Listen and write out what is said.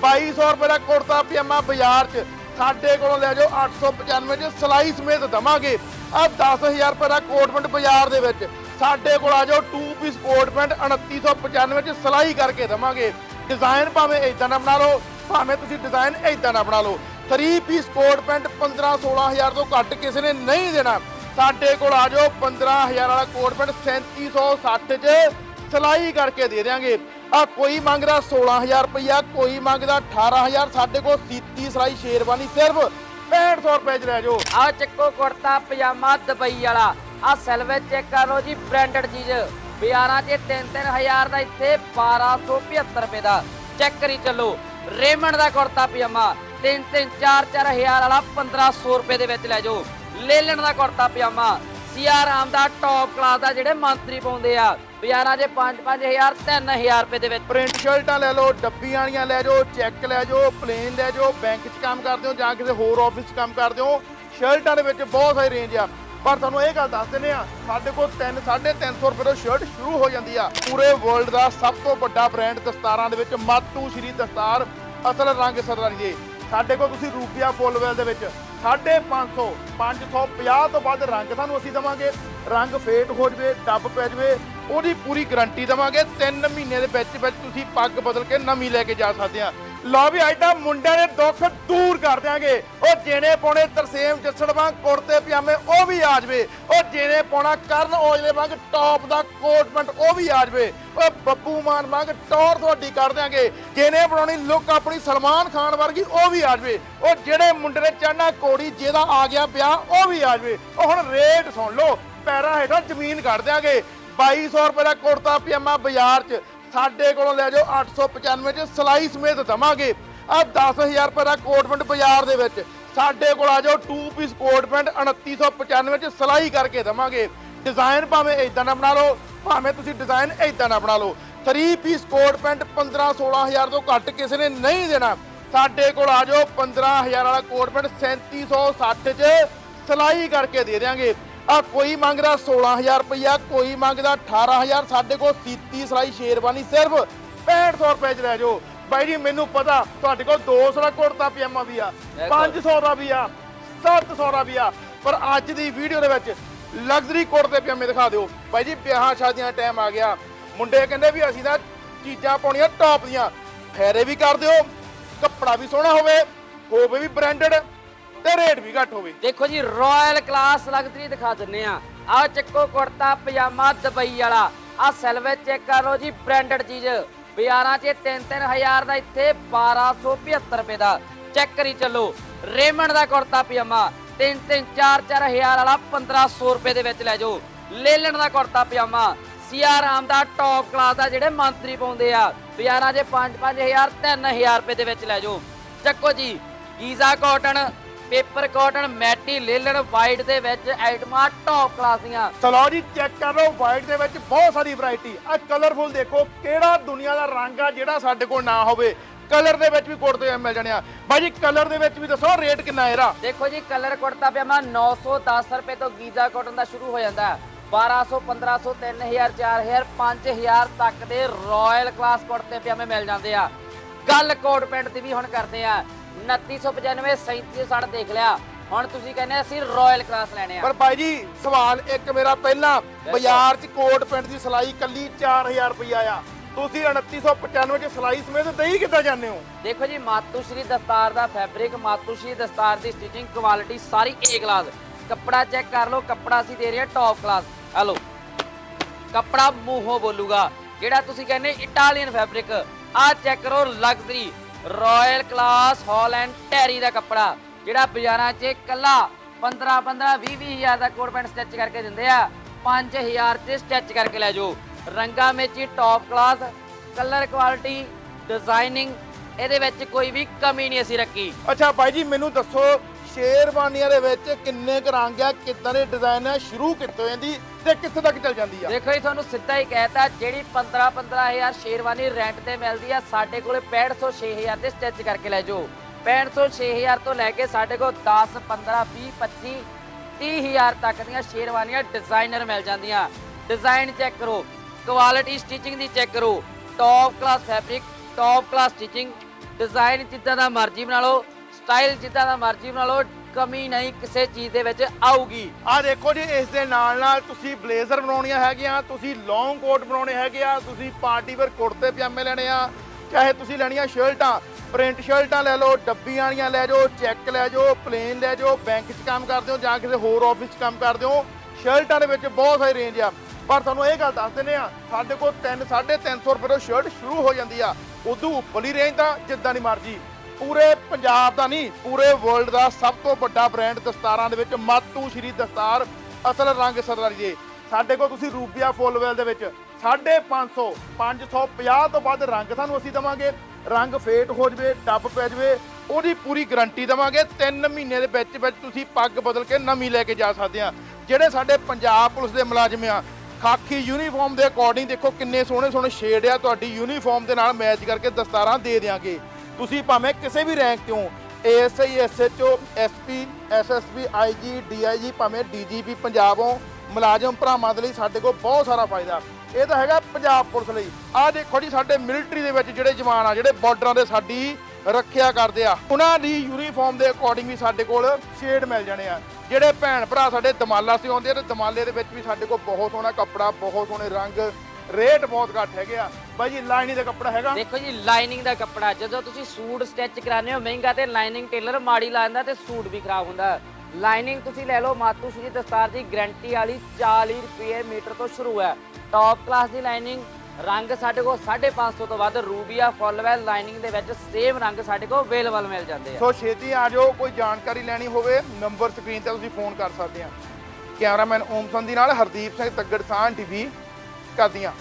2200 ਰੁਪਏ ਦਾ ਕੁੜਤਾ ਪਜਾਮਾ ਬਾਜ਼ਾਰ 'ਚ। ਸਾਡੇ ਕੋਲੋਂ ਲੈ ਜਾਓ 895 'ਚ। ਸਲਾਈ ਸਮੇਤ ਦਵਾਂਗੇ। ਆ 10000 ਰੁਪਏ ਦਾ ਕੋਟ ਪੈਂਟ ਬਾਜ਼ਾਰ ਦੇ ਵਿੱਚ। ਸਾਡੇ ਕੋਲ ਆ ਜਾਓ 2 ਪੀਸ ਕੋਟ ਪੈਂਟ 2995 'ਚ ਸਲਾਈ ਕਰਕੇ ਦਵਾਂਗੇ। ਡਿਜ਼ਾਈਨ ਭਾਵੇਂ ਇਦਾਂ ਦਾ ਬਣਾ ਲਓ, ਭਾਵੇਂ ਤੁਸੀਂ ਡਿਜ਼ਾਈਨ ਇਦਾਂ ਦਾ ਬਣਾ ਲਓ। 3 ਪੀਸ ਕੋਟ ਪੈਂਟ 15 16000 ਤੋਂ ਘੱਟ ਕਿਸੇ ਨੇ ਨਹੀਂ ਦੇਣਾ। ਸਾਡੇ ਕੋਲ ਆ ਜਾਓ 15000 ਵਾਲਾ ਕੋਟ ਪੈਂਟ 3760 'ਚ। ਸਲਾਈ ਕਰਕੇ ਦੇ ਦਿਆਂਗੇ। ਆ ਕੋਈ ਮੰਗਦਾ 16000 ਰੁਪਇਆ ਕੋਈ ਮੰਗਦਾ 18000 ਸਾਡੇ ਕੋਲ ਸੀਤੀ ਸਲਾਈ ਸ਼ੇਰਵਾਨੀ ਸਿਰਫ 6500 ਰੁਪਏ 'ਚ ਲੈ ਜਾਓ। ਆ ਚੱਕੋ ਕੁੜਤਾ, ਪਜਾਮਾ, ਦੁਬਈ ਵਾਲਾ। ਆ ਸੈਲਵੇ ਚੈੱਕ ਕਰ ਲਓ ਜੀ ਬ੍ਰਾਂਡਡ ਚੀਜ਼। ਬਾਜ਼ਾਰਾਂ 'ਚ 3-3000 ਦਾ ਇੱਥੇ 1275 ਰੁਪਏ ਦਾ। ਚੈੱਕ ਕਰੀ ਚੱਲੋ ਰੇਮੰਡ ਦਾ ਕੁੜਤਾ, ਪਜਾਮਾ। 3-3 4-4 ਹਜ਼ਾਰ ਵਾਲਾ 1500 ਰੁਪਏ ਦੇ ਵਿੱਚ ਲੈ ਜਾਓ। ਲੇਲਣ ਦਾ ਕੁੜਤਾ, ਪਜਾਮਾ। ਸੀਆਰ ਆਮ ਦਾ ਟੌਪ ਕਲਾਸ ਦਾ ਜਿਹੜੇ ਮੰਤਰੀ ਪਾਉਂਦੇ ਆ। ਬਾਜ਼ਾਰਾਂ 'ਚ 5-5000 3000 ਰੁਪਏ ਦੇ ਵਿੱਚ। ਪ੍ਰਿੰਟ ਸ਼ਰਟਾਂ ਲੈ ਲਓ, ਡੱਬੀਆਂ ਵਾਲੀਆਂ ਲੈ ਜਾਓ, ਚੈੱਕ ਲੈ ਜਾਓ ਪਲੇਨ ਲੈ ਜਾਓ ਬੈਂਕ 'ਚ ਕੰਮ ਕਰਦੇ ਹੋ ਜਾਂ ਕਿਸੇ ਹੋਰ ਆਫਿਸ 'ਚ ਕੰਮ ਕਰਦੇ ਹੋ ਸ਼ਰਟਾਂ ਦੇ ਵਿੱਚ ਬਹੁਤ ਸਾਰੀ ਰੇਂਜ ਆ। ਪਰ ਤੁਹਾਨੂੰ ਇਹ ਗੱਲ ਦੱਸ ਦਿੰਦੇ ਆ, ਸਾਡੇ ਕੋਲ 3 350 ਰੁਪਏ ਤੋਂ ਸ਼ਰਟ ਸ਼ੁਰੂ ਹੋ ਜਾਂਦੀ ਆ। ਪੂਰੇ ਵਰਲਡ ਦਾ ਸਭ ਤੋਂ ਵੱਡਾ ਬ੍ਰਾਂਡ ਦਸਤਾਰਾਂ ਦੇ ਵਿੱਚ ਮਾਤੂ ਸ਼੍ਰੀ ਦਸਤਾਰ ਅਸਲ ਰੰਗ ਸਰਦਾਰੀ ਦੇ। ਸਾਡੇ ਕੋਲ ਤੁਸੀਂ ਰੂਪੀਆ ਫੁੱਲਵੈਲ ਦੇ ਵਿੱਚ 550 550 ਤੋਂ ਵੱਧ ਰੰਗ ਤੁਹਾਨੂੰ ਅਸੀਂ ਦਵਾਂਗੇ। ਰੰਗ ਫੇਟ ਹੋ ਜਵੇ, ਡੱਬ ਪੈ ਜਵੇ, ਉਹਦੀ ਪੂਰੀ ਗਾਰੰਟੀ ਦਵਾਂਗੇ। 3 ਮਹੀਨੇ ਦੇ ਵਿੱਚ ਵਿੱਚ ਤੁਸੀਂ ਪੱਗ ਬਦਲ ਕੇ ਨਵੀਂ ਲੈ ਕੇ ਜਾ ਸਕਦੇ ਆ। ਲਓ ਵੀ ਅੱਜ ਤਾਂ ਮੁੰਡਿਆਂ ਦੇ ਦੁੱਖ ਦੂਰ ਕਰ ਦਿਆਂਗੇ। ਉਹ ਜੇਨੇ ਪਾਉਣੇ ਤਰਸੇਮ ਜੱਸੜ ਵਾਂਗ ਕੁੜਤੇ ਪਜਾਮੇ, ਉਹ ਵੀ ਆ ਜਵੇ। ਉਹ ਜੇਨੇ ਪਾਉਣਾ ਕਰਨ ਔਜਲੇ ਵਾਂਗ ਟੌਪ ਦਾ ਕੋਟ ਪੈਂਟ, ਉਹ ਵੀ ਆ ਜਵੇ। ਉਹ ਬੱਬੂ ਮਾਨ ਵਾਂਗ ਟੌਰ ਤੁਹਾਡੀ ਕਰ ਦਿਆਂਗੇ। ਜੇਨੇ ਬਣਾਉਣੀ ਲੁੱਕ ਆਪਣੀ ਸਲਮਾਨ ਖਾਨ ਵਰਗੀ, ਉਹ ਵੀ ਆ ਜਵੇ। ਉਹ ਜਿਹੜੇ ਮੁੰਡੇ ਨੇ ਚੜਨਾ ਕੋੜੀ ਜਿਹਦਾ ਆ ਗਿਆ ਵਿਆਹ, ਉਹ ਵੀ ਆ ਜਵੇ। ਉਹ ਹੁਣ ਰੇਟ ਸੁਣ ਲਓ, ਪੈਰਾਂ ਹੇਠਾਂ ਜ਼ਮੀਨ ਕੱਢ ਦਿਆਂਗੇ। 2200 ਰੁਪਏ ਦਾ ਕੁੜਤਾ, ਪਜਾਮਾ ਬਾਜ਼ਾਰ 'ਚ। ਸਾਡੇ ਕੋਲੋਂ ਲੈ ਜਾਓ 895 'ਚ ਸਲਾਈ ਸਮੇਤ ਦਵਾਂਗੇ। ਆ 10000 ਰੁਪਏ ਦਾ ਕੋਟ ਪੈਂਟ ਬਾਜ਼ਾਰ ਦੇ ਵਿੱਚ। ਸਾਡੇ ਕੋਲ ਆ ਜਾਓ 2 ਪੀਸ ਕੋਟ ਪੈਂਟ 2995 'ਚ ਸਲਾਈ ਕਰਕੇ ਦਵਾਂਗੇ। ਡਿਜ਼ਾਈਨ ਭਾਵੇਂ ਇਦਾਂ ਦਾ ਬਣਾ ਲਓ, ਭਾਵੇਂ ਤੁਸੀਂ ਡਿਜ਼ਾਈਨ ਇਦਾਂ ਦਾ ਬਣਾ ਲਓ। 3 ਪੀਸ ਕੋਟ ਪੈਂਟ 15 16000 ਤੋਂ ਘੱਟ ਕਿਸੇ ਨੇ ਨਹੀਂ ਦੇਣਾ। ਸਾਡੇ ਕੋਲ ਆ ਜਾਓ 15000 ਵਾਲਾ ਕੋਟ ਪੈਂਟ 3760 'ਚ ਸਲਾਈ ਕਰਕੇ ਦੇ ਦਿਆਂਗੇ। ਆ ਕੋਈ ਮੰਗਦਾ 16000 ਰੁਪਇਆ ਕੋਈ ਮੰਗਦਾ 18000 ਸਾਡੇ ਕੋਲ ਸੀਤੀ ਸਲਾਈ ਸ਼ੇਰਵਾਨੀ ਸਿਰਫ 6500 ਰੁਪਏ 'ਚ ਲੈ ਜਾਓ। ਬਾਈ ਜੀ ਮੈਨੂੰ ਪਤਾ ਤੁਹਾਡੇ ਕੋਲ 200 ਦਾ ਕੁੜਤਾ ਪਜਾਮਾ ਵੀ ਆ ਬਿਲਕੁਲ। 500 ਦਾ ਵੀ ਆ 700 ਦਾ ਵੀ ਆ ਪਰ ਅੱਜ ਦੀ ਵੀਡੀਓ ਦੇ ਵਿੱਚ ਲਗਜ਼ਰੀ ਕੁੜਤੇ ਪਜਾਮੇ ਦਿਖਾ ਦਿਓ। ਬਾਈ ਜੀ ਵਿਆਹਾਂ ਸ਼ਾਦੀਆਂ ਦਾ ਟਾਈਮ ਆ ਗਿਆ। ਮੁੰਡੇ ਕਹਿੰਦੇ ਵੀ ਅਸੀਂ ਤਾਂ ਚੀਜ਼ਾਂ ਪਾਉਣੀਆਂ ਟੌਪ ਦੀਆਂ। ਫੇਰੇ ਵੀ ਕਰ ਦਿਓ ਕੱਪੜਾ ਵੀ ਸੋਹਣਾ ਹੋਵੇ ਹੋਵੇ ਵੀ ਬ੍ਰਾਂਡਡ ਤੇ ਰੇਟ ਵੀ ਘੱਟ ਹੋਵੇ। ਦੇਖੋ ਜੀ ਰਾਇਲ ਕਲਾਸ ਲਗਜ਼ਰੀ ਦਿਖਾ ਦਿੰਨੇ ਆ। ਆ ਚੱਕੋ ਕੁੜਤਾ, ਪਜਾਮਾ, ਦੁਬਈ ਵਾਲਾ। ਆ ਸੈਲਵੇ ਚੈੱਕ ਕਰ ਲਓ ਜੀ ਬ੍ਰਾਂਡਡ ਚੀਜ਼। ਬਾਜ਼ਾਰਾਂ 'ਚ 3-3000 ਦਾ ਇੱਥੇ 1275 ਰੁਪਏ ਦਾ। ਚੈੱਕ ਕਰੀ ਚੱਲੋ। ਰੇਮੰਡ ਦਾ ਕੁੜਤਾ, ਪਜਾਮਾ। 3-3 4-4 ਵਾਲਾ 1500 ਰੁਪਏ ਦੇ ਵਿੱਚ ਲੈ ਜਾਓ। ਲੇਲਣ ਦਾ ਕੁੜਤਾ, ਪਜਾਮਾ। ਸੀਆਰ ਦਾ ਟੌਪ ਕਲਾਸ ਦਾ ਜਿਹੜੇ ਮੰਤਰੀ ਪਾਉਂਦੇ ਆ। ਬਾਜ਼ਾਰਾਂ 'ਚ 5-5000 3000 ਰੁਪਏ ਦੇ ਵਿੱਚ ਲੈ ਜਾਓ। ਚੱਕੋ ਜੀ, ਗੀਜ਼ਾ ਕਾਟਨ ਪੇਪਰ ਕਾਟਨ ਮੈਟੀ ਲੇਲਣ ਵਾਈਟ ਦੇ ਵਿੱਚ ਆਈਟਮਾਂ ਟੌਪ ਕਲਾਸ ਦੀਆਂ। ਚਲੋ ਜੀ ਚੈੱਕ ਕਰ ਲਓ ਵਾਈਟ ਦੇ ਵਿੱਚ ਬਹੁਤ ਸਾਰੀ ਵੈਰਾਈਟੀ ਆ ਕਲਰਫੁਲ ਦੇਖੋ ਕਿਹੜਾ ਦੁਨੀਆ ਦਾ ਰੰਗ ਆ ਜਿਹੜਾ ਸਾਡੇ ਕੋਲ ਨਾ ਹੋਵੇ। ਕਲਰ ਦੇ ਵਿੱਚ ਵੀ ਕੁੜਤੇ ਮਿਲ ਜਾਣੇ ਆ। ਬਾਈ ਜੀ ਕਲਰ ਦੇ ਵਿੱਚ ਵੀ ਦੱਸੋ ਰੇਟ ਕਿੰਨਾ ਇਹਦਾ? ਦੇਖੋ ਜੀ ਕਲਰ ਕੁੜਤਾ ਪਜਾਮਾ 910 ਰੁਪਏ ਤੋਂ ਗੀਜ਼ਾ ਕਾਟਨ ਦਾ ਸ਼ੁਰੂ ਹੋ ਜਾਂਦਾ ਹੈ। 1200 1500 3000 4000 5000 ਤੱਕ ਦੇ ਰਾਇਲ ਕਲਾਸ ਕੁੜਤੇ ਪਜਾਮੇ ਮਿਲ ਜਾਂਦੇ ਆ। ਗੱਲ ਕੋਟ ਪੈਂਟ ਦੀ ਵੀ ਹੁਣ ਕਰਦੇ ਆ। 2995 3760 ਦੇਖ ਲਿਆ। ਹੁਣ ਤੁਸੀਂ ਕਹਿੰਦੇ ਅਸੀਂ ਰਾਇਲ ਕਲਾਸ ਲੈਣੇ ਆ। ਪਰ ਬਾਈ ਜੀ ਸਵਾਲ ਇੱਕ ਮੇਰਾ ਪਹਿਲਾਂ। ਬਾਜ਼ਾਰ 'ਚ ਕੋਟ ਪੈਂਟ ਦੀ ਸਿਲਾਈ ਕੱਲੀ 4000 ਰੁਪਇਆ ਆ ਤੁਸੀਂ 2995 'ਚ ਸਿਲਾਈ ਸਮੇਤ ਦੇਈ ਕਿੱਦਾਂ ਜਾਂਦੇ ਹੋ? ਦੇਖੋ ਜੀ ਮਾਤੂ ਸ਼੍ਰੀ ਦਸਤਾਰ ਦਾ ਫੈਬਰਿਕ ਮਾਤੂ ਸ਼੍ਰੀ ਦਸਤਾਰ ਦੀ ਸਟਿਚਿੰਗ ਕੁਆਲਿਟੀ ਸਾਰੀ ਏ ਕਲਾਸ ਕੱਪੜਾ ਚੈੱਕ ਕਰ ਲਓ ਕੱਪੜਾ ਅਸੀਂ ਦੇ ਰਹੇ ਹਾਂ ਟੌਪ ਕਲਾਸ ਲਓ ਕੱਪੜਾ ਮੂੰਹੋਂ ਬੋਲੂਗਾ। ਜਿਹੜਾ ਤੁਸੀਂ ਕਹਿੰਦੇ ਇਟਾਲੀਅਨ ਫੈਬਰਿਕ ਆ ਚੈੱਕ ਕਰੋ luxury royal class Holland terry ਦਾ ਕੱਪੜਾ, ਜਿਹੜਾ ਬਾਜ਼ਾਰਾਂ 'ਚ ਕੱਲਾ 15 15 20 20 ਹਜ਼ਾਰ ਦਾ ਕੋਟ ਪੈਂਟ ਸਟਿਚ ਕਰਕੇ ਦਿੰਦੇ ਆ 5000 'ਚ ਸਟਿਚ ਕਰਕੇ ਲੈ ਜਾਓ। ਰੰਗਾਂ ਵਿੱਚ ਹੀ top class colour quality designing ਇਹਦੇ ਵਿੱਚ ਕੋਈ ਵੀ ਕਮੀ ਨਹੀਂ ਅਸੀਂ ਰੱਖੀ। ਅੱਛਾ ਭਾਈ ਜੀ, ਮੈਨੂੰ ਦੱਸੋ ਸ਼ੇਰਵਾਨੀਆਂ ਦੇ ਵਿੱਚ ਕਿੰਨੇ ਕੁ ਰੰਗ ਆ, ਕਿੱਦਾਂ ਦੇ ਡਿਜ਼ਾਈਨ ਆ, ਸ਼ੁਰੂ ਕਿੱਥੋਂ ਹੋ ਤੇ ਕਿੱਥੇ ਤੱਕ ਚੱਲ ਜਾਂਦੀ ਆ? ਦੇਖੋ ਜੀ, ਤੁਹਾਨੂੰ ਸਿੱਧਾ ਹੀ ਕਹਿਤਾ ਜਿਹੜੀ 15 15000 ਸ਼ੇਰਵਾਨੀ ਰੈਂਟ ਤੇ ਮਿਲਦੀ ਆ, ਸਾਡੇ ਕੋਲੇ 6500 6000 ਤੇ ਸਟਿਚ ਕਰਕੇ ਲੈ ਜਾਓ। 6500 6000 ਤੋਂ ਲੈ ਕੇ ਸਾਡੇ ਕੋਲ 10 15 20 25 30000 ਤੱਕ ਦੀਆਂ ਸ਼ੇਰਵਾਨੀਆਂ ਡਿਜ਼ਾਈਨਰ ਮਿਲ ਜਾਂਦੀਆਂ। ਡਿਜ਼ਾਈਨ ਚੈੱਕ ਕਰੋ ਕੁਆਲਿਟੀ ਸਟਿਚਿੰਗ ਦੀ ਚੈੱਕ ਕਰੋ। Top class fabric top class stitching design ਜਿੱਦਾਂ ਦਾ ਮਰਜ਼ੀ ਬਣਾ ਲਓ। ਸਟਾਈਲ ਜਿੱਦਾਂ ਦਾ ਮਰਜ਼ੀ ਬਣਾ ਲਓ, ਕਮੀ ਨਹੀਂ ਕਿਸੇ ਚੀਜ਼ ਦੇ ਵਿੱਚ ਆਊਗੀ। ਆ ਦੇਖੋ ਜੀ, ਇਸ ਦੇ ਨਾਲ ਨਾਲ ਤੁਸੀਂ ਬਲੇਜ਼ਰ ਬਣਾਉਣੀਆਂ ਹੈਗੀਆਂ, ਤੁਸੀਂ ਲੌਂਗ ਕੋਟ ਬਣਾਉਣੇ ਹੈਗੇ ਆ, ਤੁਸੀਂ ਪਾਰਟੀ ਵੇਅਰ ਕੁੜਤੇ, ਪਜਾਮੇ ਲੈਣੇ ਆ, ਚਾਹੇ ਤੁਸੀਂ ਲੈਣੀਆਂ ਸ਼ਰਟਾਂ ਪ੍ਰਿੰਟ ਸ਼ਰਟਾਂ ਲੈ ਲਓ ਡੱਬੀ ਵਾਲੀਆਂ ਲੈ ਜਾਓ, ਚੈੱਕ ਲੈ ਜਾਓ ਪਲੇਨ ਲੈ ਜਾਓ ਬੈਂਕ 'ਚ ਕੰਮ ਕਰਦੇ ਹੋ ਜਾਂ ਕਿਸੇ ਹੋਰ ਆਫਿਸ 'ਚ ਕੰਮ ਕਰਦੇ ਹੋ, ਸ਼ਰਟਾਂ ਦੇ ਵਿੱਚ ਬਹੁਤ ਸਾਰੀ ਰੇਂਜ ਆ। ਪਰ ਤੁਹਾਨੂੰ ਇਹ ਗੱਲ ਦੱਸ ਦਿੰਦੇ ਆ, ਸਾਡੇ ਕੋਲ 3 350 ਰੁਪਏ ਤੋਂ ਸ਼ਰਟ ਸ਼ੁਰੂ ਹੋ ਜਾਂਦੀ ਆ। ਉਦੋਂ ਉੱਪਰਲੀ ਰੇਂਜ ਦਾ ਜਿੱਦਾਂ ਦੀ ਮਰਜ਼ੀ। ਪੂਰੇ ਪੰਜਾਬ ਦਾ ਨਹੀਂ, ਪੂਰੇ ਵਰਲਡ ਦਾ ਸਭ ਤੋਂ ਵੱਡਾ ਬ੍ਰਾਂਡ ਦਸਤਾਰਾਂ ਦੇ ਵਿੱਚ ਮਾਤੂ ਸ਼੍ਰੀ ਦਸਤਾਰ ਅਸਲ ਰੰਗ ਸਰਦਾਰੀ ਦੇ। ਸਾਡੇ ਕੋਲ ਤੁਸੀਂ ਰੂਬੀਆ ਫੁੱਲਵੈਲ ਦੇ ਵਿੱਚ 550 550 ਤੋਂ ਵੱਧ ਰੰਗ ਤੁਹਾਨੂੰ ਅਸੀਂ ਦਵਾਂਗੇ। ਰੰਗ ਫੇਟ ਹੋ ਜਵੇ ਟੱਬ ਪੈ ਜਵੇ, ਉਹਦੀ ਪੂਰੀ ਗਾਰੰਟੀ ਦਵਾਂਗੇ। 3 ਮਹੀਨੇ ਦੇ ਵਿੱਚ ਵਿੱਚ ਤੁਸੀਂ ਪੱਗ ਬਦਲ ਕੇ ਨਵੀਂ ਲੈ ਕੇ ਜਾ ਸਕਦੇ ਆ। ਜਿਹੜੇ ਸਾਡੇ ਪੰਜਾਬ ਪੁਲਿਸ ਦੇ ਮੁਲਾਜ਼ਮ ਆ, ਖਾਕੀ ਯੂਨੀਫਾਰਮ ਦੇ ਅਕੋਰਡਿੰਗ ਦੇਖੋ ਕਿੰਨੇ ਸੋਹਣੇ ਸੋਹਣੇ ਸ਼ੇਡ ਆ, ਤੁਹਾਡੀ ਯੂਨੀਫਾਰਮ ਦੇ ਨਾਲ ਮੈਚ ਕਰਕੇ ਦਸਤਾਰਾਂ ਦੇ ਦਿਆਂਗੇ। ਤੁਸੀਂ ਭਾਵੇਂ ਕਿਸੇ ਵੀ ਰੈਂਕ ਤੇ ਹੋ ASI SHO SP SSP IG DIG ਭਾਵੇਂ ਡੀਜੀਪੀ ਪੰਜਾਬ ਹੋ, ਮੁਲਾਜ਼ਮ ਭਰਾਵਾਂ ਦੇ ਲਈ ਸਾਡੇ ਕੋਲ ਬਹੁਤ ਸਾਰਾ ਫਾਇਦਾ। ਇਹ ਤਾਂ ਹੈਗਾ ਪੰਜਾਬ ਪੁਲਿਸ ਲਈ। ਆਹ ਦੇਖੋ ਜੀ, ਸਾਡੇ ਮਿਲਟਰੀ ਦੇ ਵਿੱਚ ਜਿਹੜੇ ਜਵਾਨ ਆ, ਜਿਹੜੇ ਬਾਰਡਰਾਂ ਦੇ ਸਾਡੀ ਰੱਖਿਆ ਕਰਦੇ ਆ, ਉਹਨਾਂ ਦੀ ਯੂਨੀਫਾਰਮ ਦੇ ਅਕੋਰਡਿੰਗ ਵੀ ਸਾਡੇ ਕੋਲ ਸ਼ੇਡ ਮਿਲ ਜਾਣੇ ਆ। ਜਿਹੜੇ ਭੈਣ ਭਰਾ ਸਾਡੇ ਦਮਾਲਾ ਸੇ ਆਉਂਦੇ ਆ, ਤੇ ਦਮਾਲੇ ਦੇ ਵਿੱਚ ਵੀ ਸਾਡੇ ਕੋਲ ਬਹੁਤ ਸੋਹਣਾ ਕੱਪੜਾ, ਬਹੁਤ ਸੋਹਣੇ ਰੰਗ ਰੇਟ ਬਹੁਤ ਘੱਟ ਹੈਗੇ ਆ। ਬਾਈ ਜੀ ਲਾਈਨਿੰਗ ਦਾ ਕੱਪੜਾ ਹੈਗਾ। ਦੇਖੋ ਜੀ ਲਾਈਨਿੰਗ ਦਾ ਕੱਪੜਾ ਜਦੋਂ ਤੁਸੀਂ ਸੂਟ ਸਟਿਚ ਕਰਾਉਂਦੇ ਹੋ ਮਹਿੰਗਾ ਤੇ ਲਾਈਨਿੰਗ ਟੇਲਰ ਮਾੜੀ ਲਾ ਦਿੰਦਾ ਤੇ ਸੂਟ ਵੀ ਖਰਾਬ ਹੁੰਦਾ। ਲਾਈਨਿੰਗ ਤੁਸੀਂ ਲੈ ਲਓ ਮਾਤੂ ਸ਼੍ਰੀ ਦਸਤਾਰ ਦੀ ਗਾਰੰਟੀ ਵਾਲੀ 40 ਰੁਪਏ ਮੀਟਰ ਤੋਂ ਸ਼ੁਰੂ ਹੈ। ਟੌਪ ਕਲਾਸ ਦੀ ਲਾਈਨਿੰਗ ਰੰਗ ਸਾਡੇ ਕੋਲ 550 ਤੋਂ ਵੱਧ ਰੂਬੀਆ ਫੁੱਲਵੈਲ ਲਾਈਨਿੰਗ ਦੇ ਵਿੱਚ ਸੇਮ ਰੰਗ ਸਾਡੇ ਕੋਲ ਅਵੇਲੇਬਲ ਮਿਲ ਜਾਂਦੇ ਆ। ਸੋ ਛੇਤੀ ਆ ਜਾਓ ਕੋਈ ਜਾਣਕਾਰੀ ਲੈਣੀ ਹੋਵੇ ਨੰਬਰ ਸਕਰੀਨ ਤੇ ਤੁਸੀਂ ਫੋਨ ਕਰ ਸਕਦੇ ਆ। ਕੈਮਰਾਮੈਨ ਓਮ ਸੰਧੀ ਨਾਲ ਹਰਦੀਪ ਸਿੰਘ ਤੱਗੜਸਾਨ ਟੀਵੀ। ਕਰਦੀਆਂ।